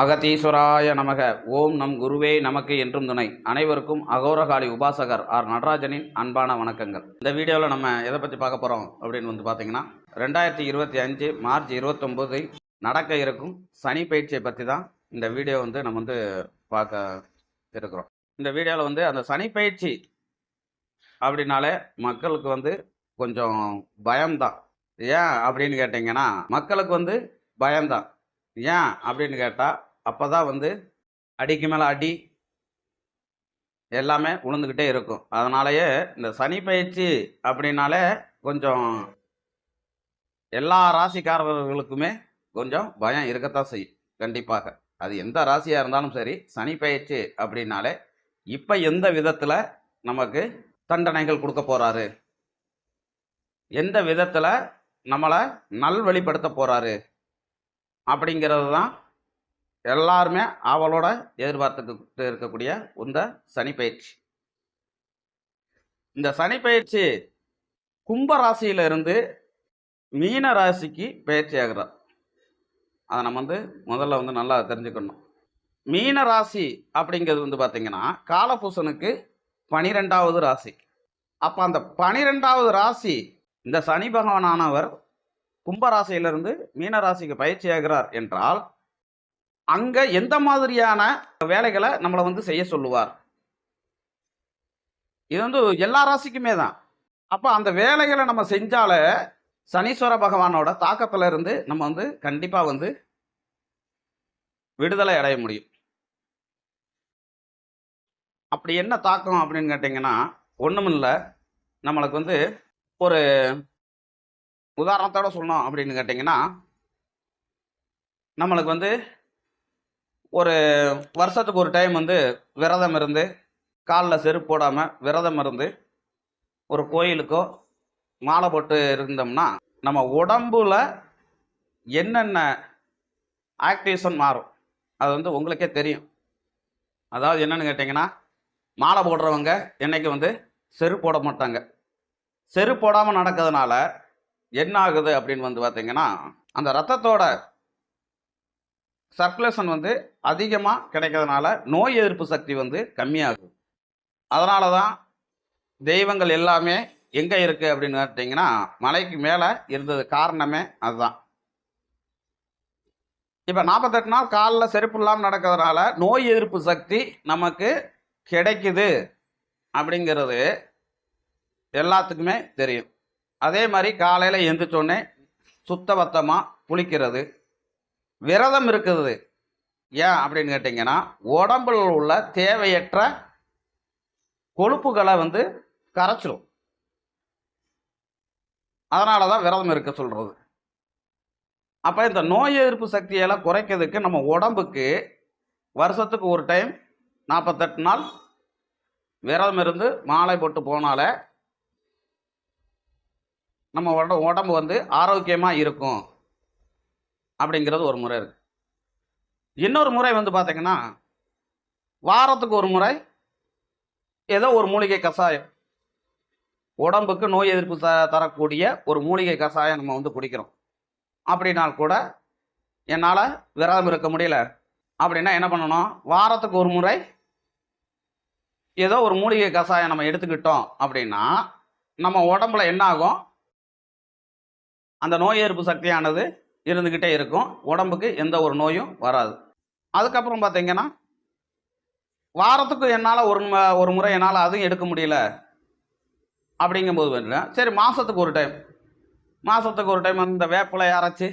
அகதீஸ்வராய நமக. ஓம் நம் குருவே நமக்கு என்றும் துணை. அனைவருக்கும் அகோரகாளி உபாசகர் ஆர் நடராஜனின் அன்பான வணக்கங்கள். இந்த வீடியோவில் நம்ம எதை பற்றி பார்க்க போகிறோம் அப்படின்னு வந்து பார்த்தீங்கன்னா ரெண்டாயிரத்தி இருபத்தி அஞ்சு மார்ச் இருபத்தொம்போது நடக்க இருக்கும் சனி பயிற்சியை பற்றி தான் இந்த வீடியோ வந்து நம்ம வந்து பார்க்க இருக்கிறோம். இந்த வீடியோவில் வந்து அந்த சனி பயிற்சி அப்படின்னாலே மக்களுக்கு வந்து கொஞ்சம் பயம்தான். ஏன் அப்படின்னு கேட்டிங்கன்னா மக்களுக்கு வந்து பயம்தான். ஏன் அப்படின்னு கேட்டால் அப்போ தான் வந்து அடிக்கு மேலே அடி எல்லாமே உளுந்துக்கிட்டே இருக்கும். அதனாலயே இந்த சனி பயிற்சி அப்படின்னாலே கொஞ்சம் எல்லா ராசிக்காரர்களுக்குமே கொஞ்சம் பயம் இருக்கத்தான் செய்யும் கண்டிப்பாக. அது எந்த ராசியாக இருந்தாலும் சரி சனி பயிற்சி அப்படின்னாலே இப்போ எந்த விதத்தில் நமக்கு தண்டனைகள் கொடுக்க போகிறாரு எந்த விதத்தில் நம்மளை நல்வழிப்படுத்த போகிறாரு அப்படிங்கிறது தான் எல்லாருமே அவளோட எதிர்பார்த்துக்கிட்டு இருக்கக்கூடிய இந்த சனி பயிற்சி. இந்த சனி பயிற்சி கும்ப இருந்து மீன ராசிக்கு பயிற்சி ஆகிறார் அதை நம்ம வந்து முதல்ல வந்து நல்லா தெரிஞ்சுக்கணும். மீன ராசி அப்படிங்கிறது வந்து பார்த்திங்கன்னா காலபூசனுக்கு பனிரெண்டாவது ராசி. அப்போ அந்த பனிரெண்டாவது ராசி இந்த சனி பகவானானவர் கும்பராசியிலிருந்து மீனராசிக்கு பயிற்சி ஆகிறார் என்றால் அங்க எந்த மாதிரியான வேலைகளை நம்மளை வந்து செய்ய சொல்லுவார்? இது வந்து எல்லா ராசிக்குமே தான். அப்போ அந்த வேலைகளை நம்ம செஞ்சாலே சனீஸ்வர பகவானோட தாக்கத்துல இருந்து நம்ம வந்து கண்டிப்பாக வந்து விடுதலை அடைய முடியும். அப்படி என்ன தாக்கம் அப்படின்னு கேட்டிங்கன்னா இல்லை நம்மளுக்கு வந்து ஒரு உதாரணத்தோட சொல்லணும் அப்படின்னு கேட்டிங்கன்னா நம்மளுக்கு வந்து ஒரு வருஷத்துக்கு ஒரு டைம் வந்து விரதம் இருந்து காலில் செருப்பு போடாமல் விரதம் இருந்து ஒரு கோயிலுக்கோ மாலை போட்டு இருந்தோம்னா நம்ம உடம்புல என்னென்ன ஆக்டிவேஷன் மாறும் அது வந்து உங்களுக்கே தெரியும். அதாவது என்னன்னு கேட்டிங்கன்னா மாலை போடுறவங்க என்னைக்கு வந்து செருப்பு போட மாட்டாங்க. செருப்போடாமல் நடக்கிறதுனால என்ன ஆகுது அப்படின்னு வந்து பார்த்திங்கன்னா அந்த ரத்தத்தோட சர்க்குலேஷன் வந்து அதிகமாக கிடைக்கிறதுனால நோய் எதிர்ப்பு சக்தி வந்து கம்மியாகும். அதனால தான் தெய்வங்கள் எல்லாமே எங்கே இருக்குது அப்படின்னு பார்த்தீங்கன்னா மலைக்கு மேலே இருந்தது காரணமே அதுதான். இப்போ நாற்பத்தெட்டு நாள் காலில் செருப்பு இல்லாமல் நடக்கிறதுனால நோய் எதிர்ப்பு சக்தி நமக்கு கிடைக்குது அப்படிங்கிறது எல்லாத்துக்குமே தெரியும். அதே மாதிரி காலையில் எந்திரிச்சோடனே சுத்தபத்தமாக குளிக்கிறது. விரதம் இருக்குது. ஏன் அப்படின்னு கேட்டிங்கன்னா உடம்புல உள்ள தேவையற்ற கொழுப்புகளை வந்து கரைச்சிடும் அதனால தான் விரதம் இருக்க சொல்கிறது அப்போ இந்த நோய் எதிர்ப்பு சக்தியெல்லாம் குறைக்கிறதுக்கு நம்ம உடம்புக்கு வருஷத்துக்கு ஒரு டைம் நாற்பத்தெட்டு நாள் விரதம் இருந்து மாலை போட்டு போனாலே நம்ம உடம்பு வந்து ஆரோக்கியமாக இருக்கும். அப்படிங்கிறது ஒரு முறை இருக்குது இன்னொரு முறை வந்து பார்த்தீங்கன்னா வாரத்துக்கு ஒரு முறை ஏதோ ஒரு மூலிகை கஷாயம். உடம்புக்கு நோய் எதிர்ப்பு த தரக்கூடிய ஒரு மூலிகை கஷாயம் நம்ம வந்து குடிக்கிறோம். அப்படின்னால் கூட என்னால் விரதம் இருக்க முடியல. அப்படின்னா என்ன பண்ணணும்? வாரத்துக்கு ஒரு முறை ஏதோ ஒரு மூலிகை கஷாயம் நம்ம எடுத்துக்கிட்டோம் அப்படின்னா நம்ம உடம்புல என்ன ஆகும் அந்த நோய் எதிர்ப்பு சக்தியானது இருந்துக்கிட்டே இருக்கும். உடம்புக்கு எந்த ஒரு நோயும் வராது. அதுக்கப்புறம் பார்த்தீங்கன்னா வாரத்துக்கு என்னால் ஒரு ஒரு முறை என்னால் அதுவும் எடுக்க முடியல. அப்படிங்கும்போது வந்து சரி மாதத்துக்கு ஒரு டைம் மாதத்துக்கு ஒரு டைம் அந்த வேப்பிலை அரைச்சி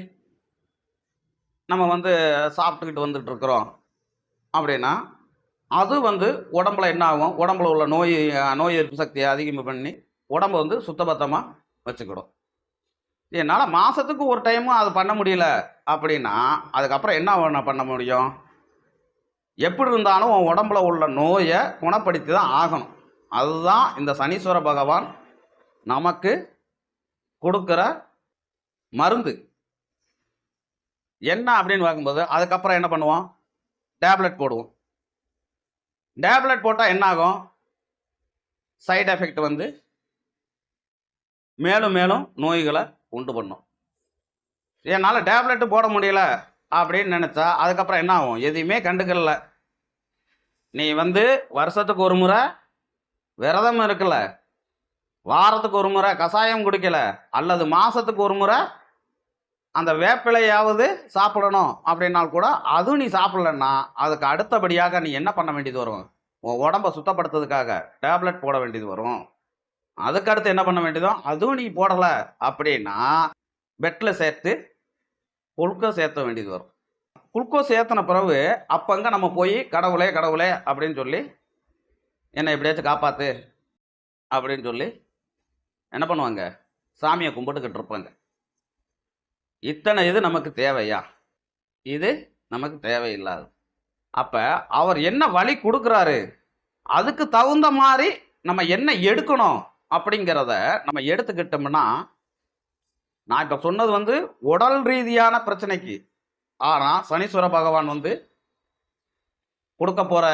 நம்ம வந்து சாப்பிட்டுக்கிட்டு வந்துட்டு இருக்கிறோம். அப்படின்னா அது வந்து உடம்புல என்ன ஆகும்? உடம்புல உள்ள நோய் நோய் எதிர்ப்பு சக்தியை அதிகமாக பண்ணி உடம்பு வந்து சுத்தபத்தமாக வச்சுக்கிடும். என்னால் மாதத்துக்கு ஒரு டைமும் அது பண்ண முடியல. அப்படின்னா அதுக்கப்புறம் என்ன பண்ண- பண்ண முடியும்? எப்படி இருந்தாலும் உன் உடம்புல உள்ள நோயை குணப்படுத்தி தான் ஆகணும். அதுதான் இந்த சனீஸ்வர பகவான் நமக்கு கொடுக்குற மருந்து. என்ன அப்படின்னு பார்க்கும்போது அதுக்கப்புறம் என்ன பண்ணுவோம்? டேப்லெட் போடுவோம். டேப்லெட் போட்டால் என்ன ஆகும்? சைட் எஃபெக்ட் வந்து மேலும் மேலும் நோய்களை உண்டு பண்ணும். என்னால் டேப்லெட்டு போட முடியல அப்படின்னு நினச்சா அதுக்கப்புறம் என்ன ஆகும் எதையுமே கண்டுக்கல. நீ வந்து வருஷத்துக்கு ஒரு முறை விரதம் இருக்கல. வாரத்துக்கு ஒரு முறை கஷாயம் குடிக்கல. அல்லது மாதத்துக்கு ஒரு முறை அந்த வேப்பிலையாவது சாப்பிடணும் அப்படின்னால் கூட அதுவும் நீ சாப்பிடலன்னா அதுக்கு அடுத்தபடியாக நீ என்ன பண்ண வேண்டியது வரும்? உன் உடம்ப சுத்தப்படுத்துறதுக்காக டேப்லெட் போட வேண்டியது வரும். அதுக்கு அடுத்து என்ன பண்ண வேண்டியதோ அதுவும் நீ போடலை அப்படின்னா பெட்டில் சேர்த்து குளுக்கோஸ் ஏற்ற வேண்டியது வரும். குளுக்கோஸ் ஏற்றின பிறகு அப்பங்க நம்ம போய் கடவுளே கடவுளே அப்படின்னு சொல்லி என்னை எப்படியாச்சும் காப்பாத்து அப்படின்னு சொல்லி என்ன பண்ணுவாங்க? சாமியை கும்பிட்டுக்கிட்டு இருப்பாங்க. இத்தனை இது நமக்கு தேவையா? இது நமக்கு தேவையில்லாது. அப்போ அவர் என்ன வழி கொடுக்குறாரு? அதுக்கு தகுந்த மாதிரி நம்ம என்ன எடுக்கணும்? அப்படிங்கிறத நம்ம எடுத்துக்கிட்டோம்னா நான் இப்போ சொன்னது வந்து உடல் ரீதியான பிரச்சனைக்கு. ஆனால் சனீஸ்வர பகவான் வந்து கொடுக்க போகிற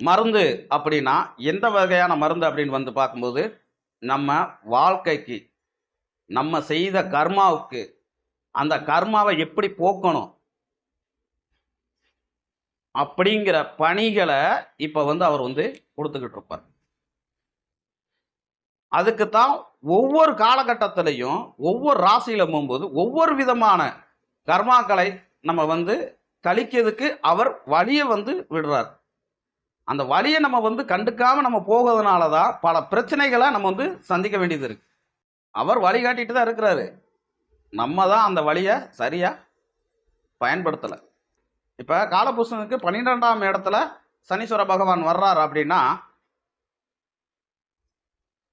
மருந்து அப்படின்னா எந்த வகையான மருந்து அப்படின்னு வந்து பார்க்கும்போது நம்ம வாழ்க்கைக்கு நம்ம செய்த கர்மாவுக்கு அந்த கர்மாவை எப்படி போக்கணும் அப்படிங்கிற பணிகளை இப்போ வந்து அவர் வந்து கொடுத்துக்கிட்டு இருப்பார். அதுக்கு தான் ஒவ்வொரு காலகட்டத்திலையும் ஒவ்வொரு ராசியில் போகும்போது ஒவ்வொரு விதமான கர்மாக்களை நம்ம வந்து கழிக்கிறதுக்கு அவர் வழியை வந்து விடுறார். அந்த வழியை நம்ம வந்து கண்டுக்காம நம்ம போகிறதுனால தான் பல பிரச்சனைகளை நம்ம வந்து சந்திக்க வேண்டியது இருக்கு. அவர் வழிகாட்டிட்டு தான் இருக்கிறாரு. நம்ம தான் அந்த வழியை சரியாக பயன்படுத்தலை. இப்போ காலபுருஷனுக்கு பன்னிரெண்டாம் இடத்துல சனீஸ்வர பகவான் வர்றார் அப்படின்னா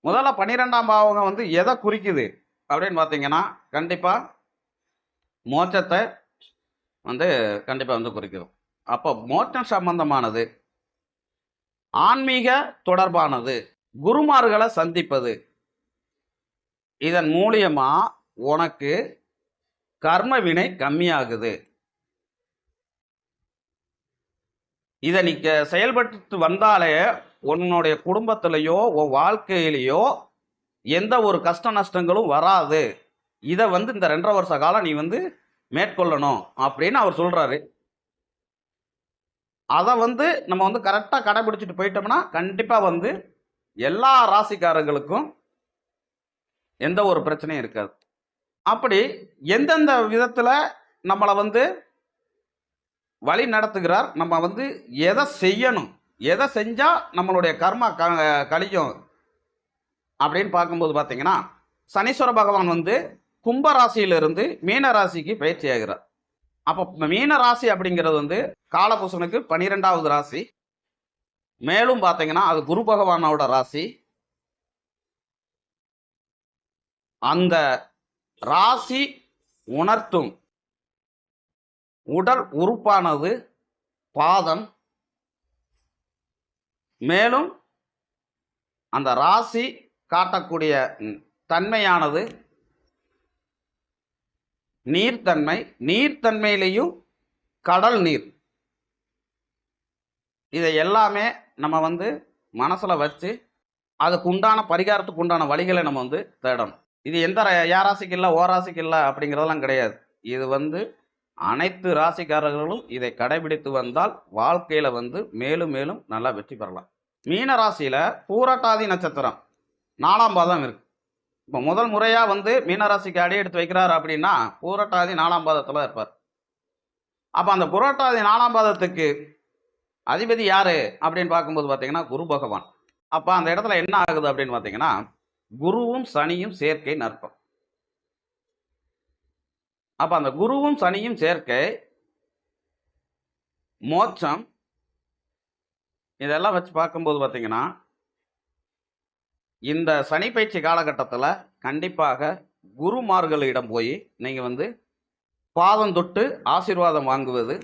முதல்ல பன்னிரெண்டாம் பாவகம் வந்து எதை குறிக்குது அப்படின்னு பார்த்தீங்கன்னா கண்டிப்பாக மோட்சத்தை வந்து கண்டிப்பாக வந்து குறிக்குது அப்போ மோட்சம் சம்பந்தமானது ஆன்மீக தொடர்பானது குருமார்களை சந்திப்பது இதன் மூலியமாக உனக்கு கர்ம வினை கம்மியாகுது. இதை நீ செயல்பட்டு வந்தாலே உன்னுடைய குடும்பத்திலையோ உன் வாழ்க்கையிலையோ எந்த ஒரு கஷ்ட நஷ்டங்களும் வராது. இதை வந்து இந்த ரெண்டரை வருஷ காலம் நீ வந்து மேற்கொள்ளணும் அப்படின்னு அவர் சொல்கிறாரு அதை வந்து நம்ம வந்து கரெக்டாக கடைபிடிச்சிட்டு போயிட்டோம்னா கண்டிப்பாக வந்து எல்லா ராசிக்காரங்களுக்கும் எந்த ஒரு பிரச்சனையும் இருக்காது. அப்படி எந்தெந்த விதத்தில் நம்மளை வந்து வழி நடத்துகிறார். நம்ம வந்து எதை செய்யணும்? எதை செஞ்சால் நம்மளுடைய கர்மா க கழியும்? அப்படின்னு பார்க்கும்போது பார்த்தீங்கன்னா சனீஸ்வர பகவான் வந்து கும்ப ராசியிலிருந்து மீன ராசிக்கு பயிற்சி ஆகிறார். அப்போ மீன ராசி அப்படிங்கிறது வந்து காலபூசனுக்கு பனிரெண்டாவது ராசி. மேலும் பார்த்தீங்கன்னா அது குரு பகவானோட ராசி. அந்த ராசி உணர்த்தும் உடல் உறுப்பானது பாதம். மேலும் அந்த ராசி காட்டக்கூடிய தன்மையானது நீர்த்தன்மை. நீர்த்தன்மையிலையும் கடல் நீர். இதை எல்லாமே நம்ம வந்து மனசில் வச்சு அதுக்கு உண்டான பரிகாரத்துக்கு உண்டான வழிகளை நம்ம வந்து தேடணும். இது எந்த ர- ராசிக்கு இல்லை ஓ ராசிக்கு இல்லை அப்படிங்கிறதெல்லாம் கிடையாது. இது வந்து அனைத்து ராசிக்காரர்களும் இதை கடைபிடித்து வந்தால் வாழ்க்கையில வந்து மேலும் மேலும் நல்லா வெற்றி பெறலாம். மீன ராசியில பூரட்டாதி நட்சத்திரம் நாலாம் பாதம் இருக்கு. இப்போ முதல் முறையா வந்து மீனராசிக்கு அடி எடுத்து வைக்கிறார் அப்படின்னா பூரட்டாதி நாலாம் பாதத்துல இருப்பார். அப்ப அந்த புரட்டாதி நாலாம் பாதத்துக்கு அதிபதி யாரு அப்படின்னு பார்க்கும்போது பார்த்தீங்கன்னா குரு பகவான். அப்போ அந்த இடத்துல என்ன ஆகுது அப்படின்னு பார்த்தீங்கன்னா குருவும் சனியும் சேர்க்கை நற்பம். அப்போ அந்த குருவும் சனியும் சேர்க்கை மோட்சம் இதெல்லாம் வச்சு பார்க்கும்போது பார்த்தீங்கன்னா இந்த சனி பயிற்சி காலகட்டத்தில் கண்டிப்பாக குருமார்களிடம் போய் நீங்கள் வந்து பாதம் தொட்டு ஆசீர்வாதம் வாங்குவது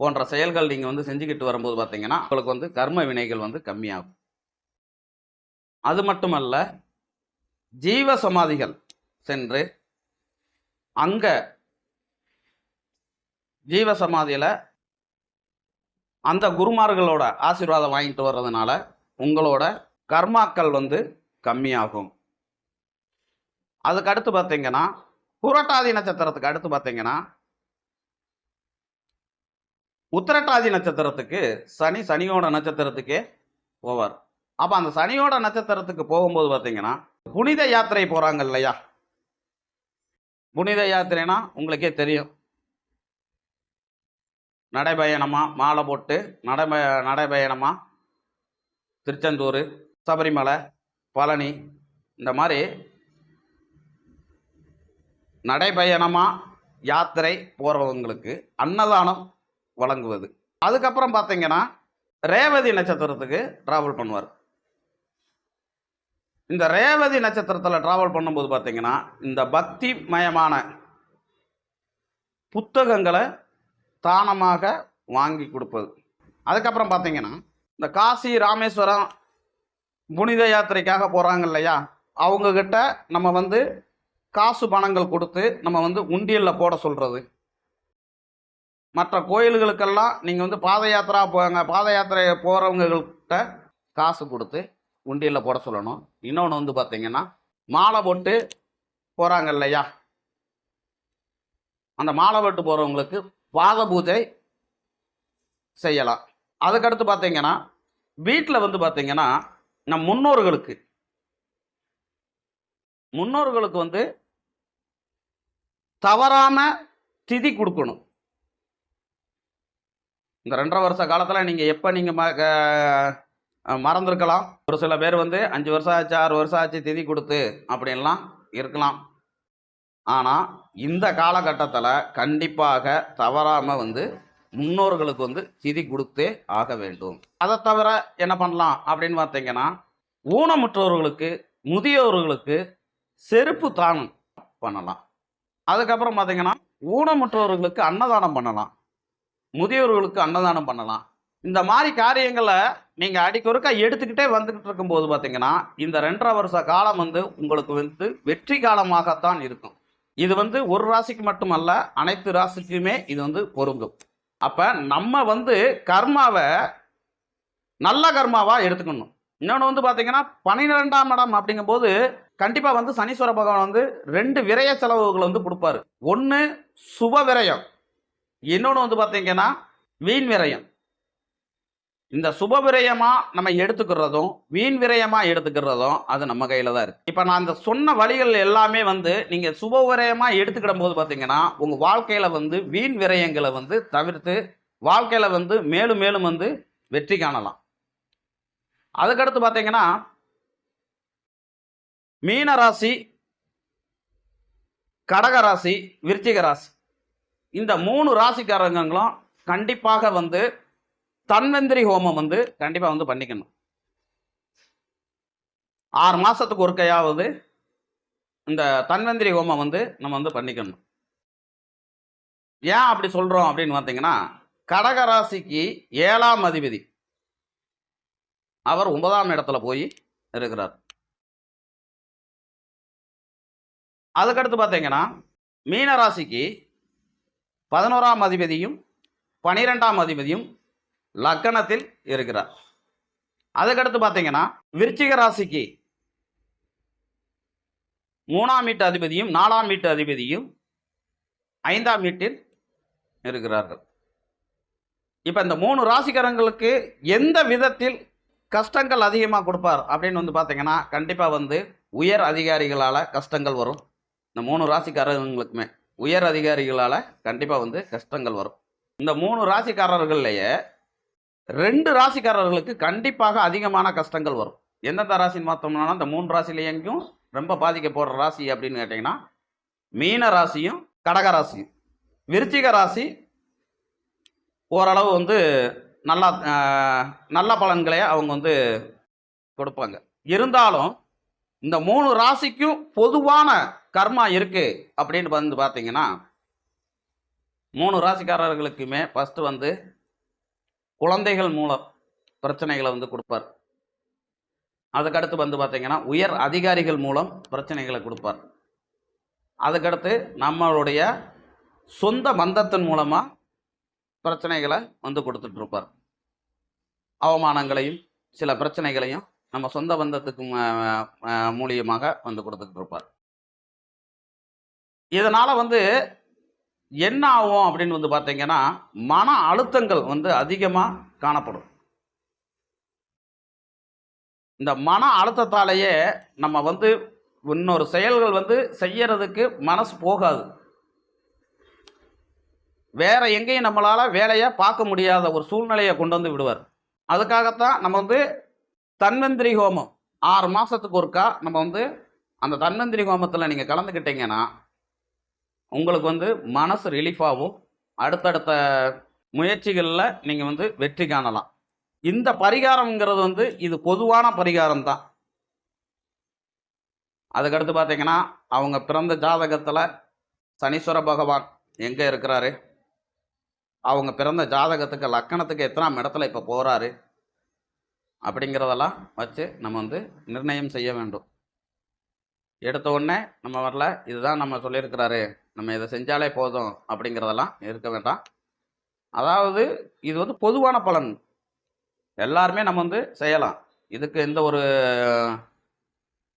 போன்ற செயல்கள் நீங்கள் வந்து செஞ்சுக்கிட்டு வரும்போது பார்த்தீங்கன்னா உங்களுக்கு வந்து கர்ம வினைகள் வந்து கம்மியாகும். அது மட்டுமல்ல ஜீவ சமாதிகள் சென்று அங்க ஜீவசமாதியில் அந்த குருமார்களோட ஆசீர்வாதம் வாங்கிட்டு வர்றதுனால உங்களோட கர்மாக்கள் வந்து கம்மியாகும். அதுக்கு அடுத்து பார்த்தீங்கன்னா புரட்டாதி நட்சத்திரத்துக்கு அடுத்து பார்த்தீங்கன்னா உத்திரட்டாதி நட்சத்திரத்துக்கு சனி சனியோட நட்சத்திரத்துக்கே போவார். அப்போ அந்த சனியோட நட்சத்திரத்துக்கு போகும்போது பார்த்தீங்கன்னா புனித யாத்திரை போகிறாங்க இல்லையா? புனித யாத்திரைனா உங்களுக்கே தெரியும். நடைபயணமா? மாலை போட்டு நடைபய நடைபயணமா? திருச்செந்தூர் சபரிமலை பழனி இந்த மாதிரி நடைபயணமா யாத்திரை போகிறவங்களுக்கு அன்னதானம் வழங்குவது. அதுக்கப்புறம் பார்த்தீங்கன்னா ரேவதி நட்சத்திரத்துக்கு ட்ராவல் பண்ணுவார். இந்த ரேவதி நட்சத்திரத்தில் ட்ராவல் பண்ணும்போது பார்த்தீங்கன்னா இந்த பக்தி மயமான புத்தகங்களை தானமாக வாங்கி கொடுப்பது. அதுக்கப்புறம் பார்த்தீங்கன்னா இந்த காசி ராமேஸ்வரம் புனித யாத்திரைக்காக போகிறாங்க இல்லையா? அவங்கக்கிட்ட நம்ம வந்து காசு பணங்கள் கொடுத்து நம்ம வந்து உண்டியலில் போட சொல்கிறது மற்ற கோயில்களுக்கெல்லாம் நீங்கள் வந்து பாத யாத்திரா போங்க பாத யாத்திரை போகிறவங்கள்கிட்ட காசு கொடுத்து உண்டியலில் போட சொல்லணும். இன்னொன்று வந்து பார்த்தீங்கன்னா மாலை போட்டு போகிறாங்க இல்லையா? அந்த மாலை போட்டு போகிறவங்களுக்கு பாத பூஜை செய்யலாம். அதுக்கடுத்து பார்த்தீங்கன்னா வீட்டில் வந்து பார்த்தீங்கன்னா நம் முன்னோர்களுக்கு முன்னோர்களுக்கு வந்து தவறாம திதி கொடுக்கணும். இந்த ரெண்டரை வருஷ காலத்தில் நீங்கள் எப்போ நீங்கள் ம க- மறந்துருக்கலாம். ஒரு சில பேர் வந்து அஞ்சு வருஷம் ஆச்சு ஆறு வருஷம் ஆச்சு திதி கொடுத்து அப்படின்லாம் இருக்கலாம். ஆனால் இந்த காலகட்டத்தில் கண்டிப்பாக தவறாமல் வந்து முன்னோர்களுக்கு வந்து திதி கொடுத்தே ஆக வேண்டும். அதை தவிர என்ன பண்ணலாம் அப்படின்னு பார்த்தீங்கன்னா ஊனமுற்றோர்களுக்கு முதியோர்களுக்கு செருப்பு தானம் பண்ணலாம். அதுக்கப்புறம் பார்த்தீங்கன்னா ஊனமுற்றோர்களுக்கு அன்னதானம் பண்ணலாம். முதியோர்களுக்கு அன்னதானம் பண்ணலாம். இந்த மாதிரி காரியங்களை நீங்கள் அடிக்கொருக்கா எடுத்துக்கிட்டே வந்துக்கிட்டு இருக்கும்போது பார்த்தீங்கன்னா இந்த ரெண்டரை வருஷ காலம் வந்து உங்களுக்கு வந்து வெற்றி காலமாகத்தான் இருக்கும். இது வந்து ஒரு ராசிக்கு மட்டுமல்ல அனைத்து ராசிக்குமே இது வந்து பொருந்தும். அப்போ நம்ம வந்து கர்மாவை நல்ல கர்மாவாக எடுத்துக்கணும். இன்னொன்று வந்து பார்த்தீங்கன்னா பன்னிரெண்டாம் இடம் அப்படிங்கும்போது கண்டிப்பாக வந்து சனீஸ்வர பகவான் வந்து ரெண்டு விரய செலவுகள் வந்து கொடுப்பாரு. ஒன்று சுப விரயம். இன்னொன்று வந்து பார்த்தீங்கன்னா வீண் விரயம். இந்த சுப விரயமா நம்ம எடுத்துக்கிறதும் வீண் விரயமா எடுத்துக்கிறதும் அது நம்ம கையில தான் இருக்கு. இப்போ நான் இந்த சொன்ன வழிகள் எல்லாமே வந்து நீங்க சுப விரயமா எடுத்துக்கிடும் போது பார்த்தீங்கன்னா உங்க வாழ்க்கையில வந்து வீண் விரயங்களை வந்து தவிர்த்து வாழ்க்கையில வந்து மேலும் மேலும் வந்து வெற்றி காணலாம். அதுக்கடுத்து பார்த்தீங்கன்னா மீன ராசி கடக ராசி விருச்சிக ராசி. இந்த மூணு ராசிக்காரங்களும் கண்டிப்பாக வந்து தன்வந்திரி ஹோமம் வந்து கண்டிப்பாக வந்து பண்ணிக்கணும். ஆறு மாதத்துக்கு ஒருக்கையாவது இந்த தன்வந்திரி ஹோமம் வந்து நம்ம வந்து பண்ணிக்கணும். ஏன் அப்படி சொல்கிறோம் அப்படின்னு பார்த்தீங்கன்னா கடக ராசிக்கு ஏழாம் அதிபதி அவர் ஒன்பதாம் இடத்துல போய் இருக்கிறார். அதுக்கடுத்து பார்த்தீங்கன்னா மீன ராசிக்கு பதினோராம் அதிபதியும் பனிரெண்டாம் அதிபதியும் லக்கணத்தில் இருக்கிறார். அதுக்கடுத்து பார்த்தீங்கன்னா விருச்சிக ராசிக்கு மூணாம் வீட்டு அதிபதியும் நாலாம் வீட்டு அதிபதியும் ஐந்தாம் வீட்டில் இருக்கிறார்கள். இப்போ இந்த மூணு ராசிக்காரங்களுக்கு எந்த விதத்தில் கஷ்டங்கள் அதிகமாக கொடுப்பார் அப்படின்னு வந்து பார்த்தீங்கன்னா கண்டிப்பாக வந்து உயர் அதிகாரிகளால் கஷ்டங்கள் வரும். இந்த மூணு ராசிக்காரங்களுக்குமே உயர் அதிகாரிகளால் கண்டிப்பாக வந்து கஷ்டங்கள் வரும். இந்த மூணு ராசிக்காரர்கள்லையே ரெண்டு ராசிக்காரர்களுக்கு கண்டிப்பாக அதிகமான கஷ்டங்கள் வரும். எந்தெந்த ராசின்னு பார்த்தோம்னா இந்த மூணு ராசிலேயும் ரொம்ப பாதிக்க போகிற ராசி அப்படின்னு கேட்டிங்கன்னா மீன ராசியும் கடக ராசியும். விருச்சிக ராசி ஓரளவு வந்து நல்லா நல்ல பலன்களே அவங்க வந்து கொடுப்பாங்க. இருந்தாலும் இந்த மூணு ராசிக்கும் பொதுவான கர்மா இருக்கு அப்படின்னு வந்து பார்த்தீங்கன்னா மூணு ராசிக்காரர்களுக்குமே ஃபஸ்ட்டு வந்து குழந்தைகள் மூலம் பிரச்சனைகளை வந்து கொடுப்பார். அதுக்கடுத்து வந்து பார்த்தீங்கன்னா உயர் அதிகாரிகள் மூலம் பிரச்சனைகளை கொடுப்பார். அதுக்கடுத்து நம்மளுடைய சொந்த பந்தத்தின் மூலமாக பிரச்சனைகளை வந்து கொடுத்துட்ருப்பார் அவமானங்களையும் சில பிரச்சனைகளையும் நம்ம சொந்த பந்தத்துக்கு மூலியமாக வந்து கொடுத்துட்டு இருப்பார். இதனால் வந்து என்ன ஆகும் அப்படின்னு வந்து பார்த்தீங்கன்னா மன அழுத்தங்கள் வந்து அதிகமாக காணப்படும். இந்த மன அழுத்தத்தாலேயே நம்ம வந்து இன்னொரு செயல்கள் வந்து செய்யறதுக்கு மனசு போகாது. வேற எங்கேயும் நம்மளால் வேலையை பார்க்க முடியாத ஒரு சூழ்நிலையை கொண்டு வந்து விடுவார். அதுக்காகத்தான் நம்ம வந்து தன்வந்திரி ஹோமம் ஆறு மாதத்துக்கு ஒருக்கா நம்ம வந்து அந்த தன்வந்திரி ஹோமத்தில் நீங்கள் கலந்துக்கிட்டீங்கன்னா உங்களுக்கு வந்து மனசு ரிலீஃபாகவும் அடுத்தடுத்த முயற்சிகளில் நீங்கள் வந்து வெற்றி காணலாம். இந்த பரிகாரம்ங்கிறது வந்து இது பொதுவான பரிகாரம் தான் அதுக்கடுத்து பார்த்தீங்கன்னா அவங்க பிறந்த ஜாதகத்தில் சனீஸ்வர பகவான் எங்கே இருக்கிறாரு? அவங்க பிறந்த ஜாதகத்துக்கு லக்கணத்துக்கு எத்தனாம் இடத்துல இப்போ போகிறாரு அப்படிங்கிறதெல்லாம் வச்சு நம்ம வந்து நிர்ணயம் செய்ய வேண்டும். எடுத்த உடனே நம்ம வரல இதுதான் நம்ம சொல்லியிருக்கிறாரு. நம்ம இதை செஞ்சாலே போதும் அப்படிங்கிறதெல்லாம் இருக்க வேண்டாம். அதாவது இது வந்து பொதுவான பலன். எல்லாருமே நம்ம வந்து செய்யலாம். இதுக்கு எந்த ஒரு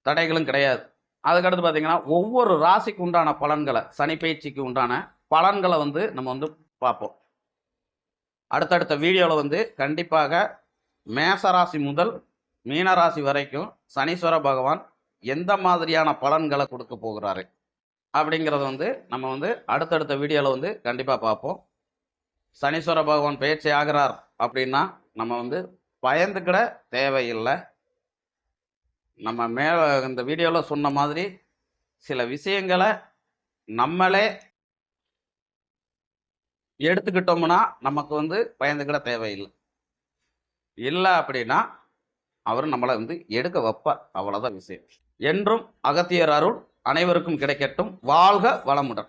தடைகளும் கிடையாது. அதுக்கடுத்து பார்த்தீங்கன்னா ஒவ்வொரு ராசிக்கு உண்டான பலன்களை சனி பயிற்சிக்கு உண்டான பலன்களை வந்து நம்ம வந்து பார்ப்போம். அடுத்தடுத்த வீடியோவில் வந்து கண்டிப்பாக மேசராசி முதல் மீனராசி வரைக்கும் சனீஸ்வர பகவான் எந்த மாதிரியான பலன்களை கொடுக்க போகிறாரு? அப்படிங்கிறத வந்து நம்ம வந்து அடுத்தடுத்த வீடியோவில் வந்து கண்டிப்பாக பார்ப்போம். சனீஸ்வர பகவான் பயிற்சி ஆகிறார் அப்படின்னா நம்ம வந்து பயந்துக்கிட தேவையில்லை. நம்ம மேலே இந்த வீடியோவில் சொன்ன மாதிரி சில விஷயங்களை நம்மளே எடுத்துக்கிட்டோம்னா நமக்கு வந்து பயந்துக்கிட தேவையில்லை. இல்லை அப்படின்னா அவர் நம்மளை வந்து எடுக்க வைப்பார். அவ்வளோதான் விஷயம். என்றும் அகத்தியர் அருள் அனைவருக்கும் கிடைக்கட்டும். வாழ்க வளமுடன்.